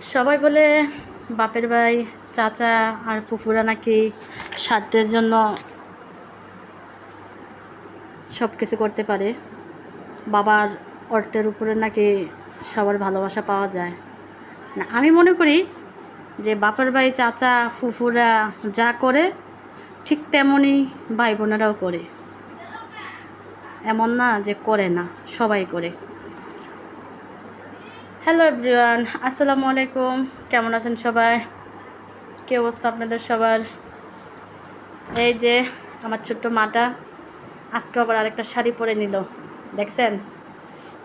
সবাই বলে বাপের ভাই, চাচা আর ফুফুরা নাকি স্বার্থের জন্য সব কিছু করতে পারে। বাবার অর্থের উপরে নাকি সবার ভালোবাসা পাওয়া যায়। না, আমি মনে করি যে বাপের ভাই, চাচা, ফুফুরা যা করে, ঠিক তেমনই ভাই বোনেরাও করে। এমন না যে করে না, সবাই করে। হ্যালো এভরিওয়ান আসসালামু আলাইকুম কেমন আছেন সবাই? কী অবস্থা আপনাদের সবার? এই যে আমার ছোট্ট মাটা আজকে আবার আরেকটা শাড়ি পরে নিল। দেখছেন?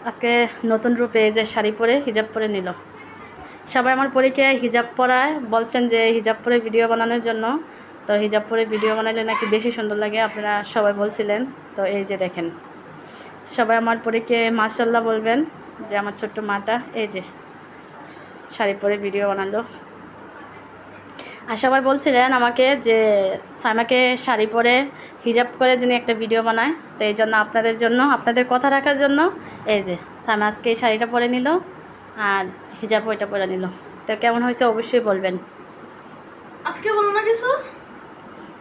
আজকে নতুন রূপে এই যে শাড়ি পরে হিজাব পরে নিল। সবাই আমার পরীক্ষায় হিজাব পরায়। বলছেন যে হিজাব পরে ভিডিও বানানোর জন্য। তো হিজাব পরে ভিডিও বানালে নাকি বেশি সুন্দর লাগে, আপনারা সবাই বলছিলেন। তো এই যে দেখেন। সবাই আমার পরীক্ষায় মাশাল্লাহ বলবেন। যে আমার ছোট্ট মাটা এই যে শাড়ি পরে ভিডিও বানালো। আর সবাই বলছিলেন আমাকে যে সাইমাকে শাড়ি পরে হিজাব করে যিনি একটা ভিডিও বানায় তো এই জন্য আপনাদের জন্য আপনাদের কথা রাখার জন্য এই যে সাইমা আজকে এই শাড়িটা পরে নিল আর হিজাব ওইটা পরে নিল। তো কেমন হয়েছে অবশ্যই বলবেন। আজকে বলো না কিছু?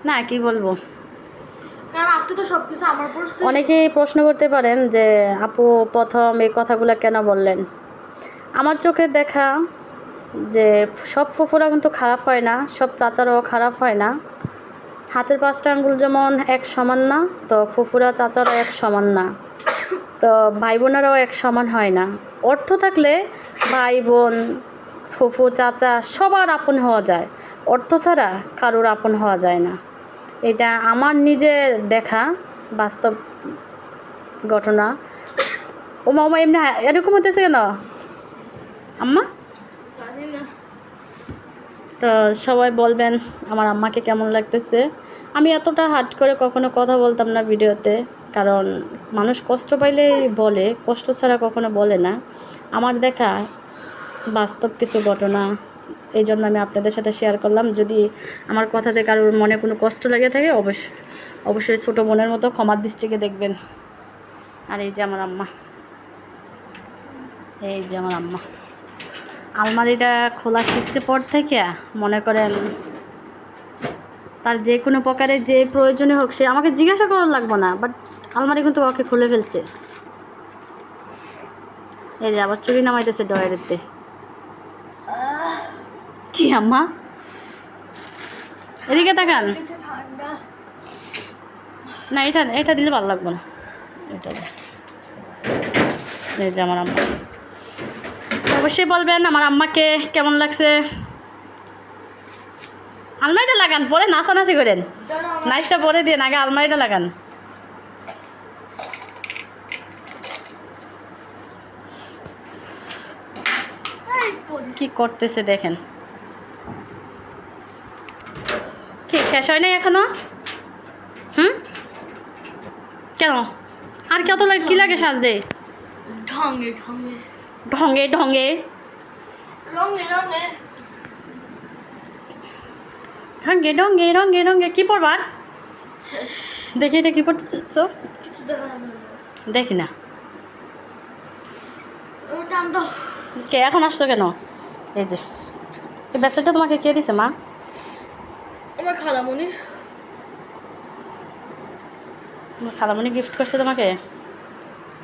না কি বলব কারণ আজকে তো সব কিছু আমার পড়ছে অনেকেই প্রশ্ন করতে পারেন যে, আপু, প্রথম এই কথাগুলো কেন বললেন? আমার চোখে দেখা যে, সব ফুফুরা কিন্তু খারাপ হয় না, সব চাচারাও খারাপ হয় না। হাতের পাঁচটা আঙ্গুল যেমন এক সমান না, তো ফুফুরা, চাচারাও এক সমান না। তো ভাই বোনেরাও এক সমান হয় না। অর্থ থাকলে ভাই বোন ফুফু, চাচা সবার আপন হওয়া যায়। অর্থ ছাড়া কারোর আপন হওয়া যায় না। এটা আমার নিজের দেখা বাস্তব ঘটনা। ও মামা এমনি এরকম হতেছে কেন? আম্মা? তো সবাই বলবেন আমার আম্মাকে কেমন লাগতেছে। আমি এতটা হাট করে কখনো কথা বলতাম না ভিডিওতে কারণ মানুষ কষ্ট পাইলেই বলে কষ্ট ছাড়া কখনো বলে না। আমার দেখা বাস্তব কিছু ঘটনা এই জন্য আমি আপনাদের সাথে শেয়ার করলাম। যদি আমার কথাতে কারোর মনে কোনো কষ্ট লেগে থাকে অবশ্যই অবশ্যই ছোটো বোনের মতো ক্ষমার দৃষ্টিকে দেখবেন। আর এই যে আমার আম্মা। এই যে আমার আম্মা। আলমারিটা খোলা শিখছে পর থেকে মনে করেন তার যে কোনো প্রকারে যে প্রয়োজনে হোক, সে আমাকে জিজ্ঞাসা করার লাগবে না বাট আলমারি কিন্তু ওকে খুলে ফেলছে। এই যে আবার চুরি নামাইতেছে ডয়ারেতে কি, আম্মা? এদিকে তাকান। না, এটা এটা দিলে ভালো লাগবে না। এটা। এই যে আমার আম্মা। অবশ্যই বলবেন, আমার আম্মাকে কেমন লাগছে? আলমারিটা লাগান, পরে নাচানাচি করেন। নাইসটা পরে দিয়ে আগে আলমারিটা লাগান। কি করতেছে দেখেন কি শেষ হয় নাই এখনও? হুম? কেন? আর কত লাগে কী লাগে সাজতে? ঢঙ্গে ঢঙ্গে ঢঙ্গে ঢঙ্গে রঙে রঙে। ঢঙ্গে ঢঙ্গে রঙ্গে রঙ্গে কী পড়বার দেখি এটা কী পড়ছো দেখি না। কে এখন আসছো কেন? এই যে। এই ব্যাচারটা তোমাকে কে দিছে মা? আমার খালামণি তোমার খালামণি গিফট করছে তোমাকে?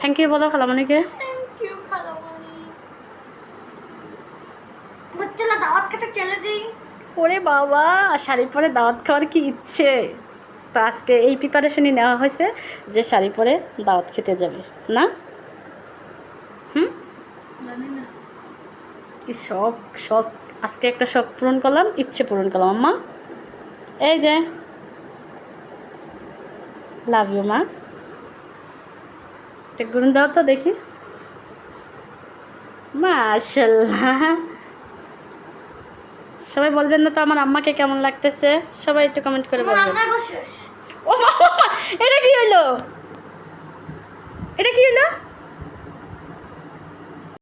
থ্যাংক ইউ বলো খালামণিকে থ্যাংক ইউ খালামণি দাওয়াত খেতে চলে যাই। ওরে বাবা শাড়ি পরে দাওয়াত খাওয়ার কি ইচ্ছে? তো আজকে এই প্রিপারেশনই নেওয়া হয়েছে যে শাড়ি পরে দাওয়াত খেতে যাবে না? হুম? না। কি শখ শখ। আজকে একটা শখ পূরণ করলাম ইচ্ছে পূরণ করলাম। আম্মা এই যে। লাভ ইউ মা একটা গুণ দাও তো দেখি। মাশাল্লাহ। সবাই বলবেন না তো আমার আম্মাকে কেমন লাগতেছে? সবাই একটু কমেন্ট করে বলবেন। এটা কি হলো এটা কি হলো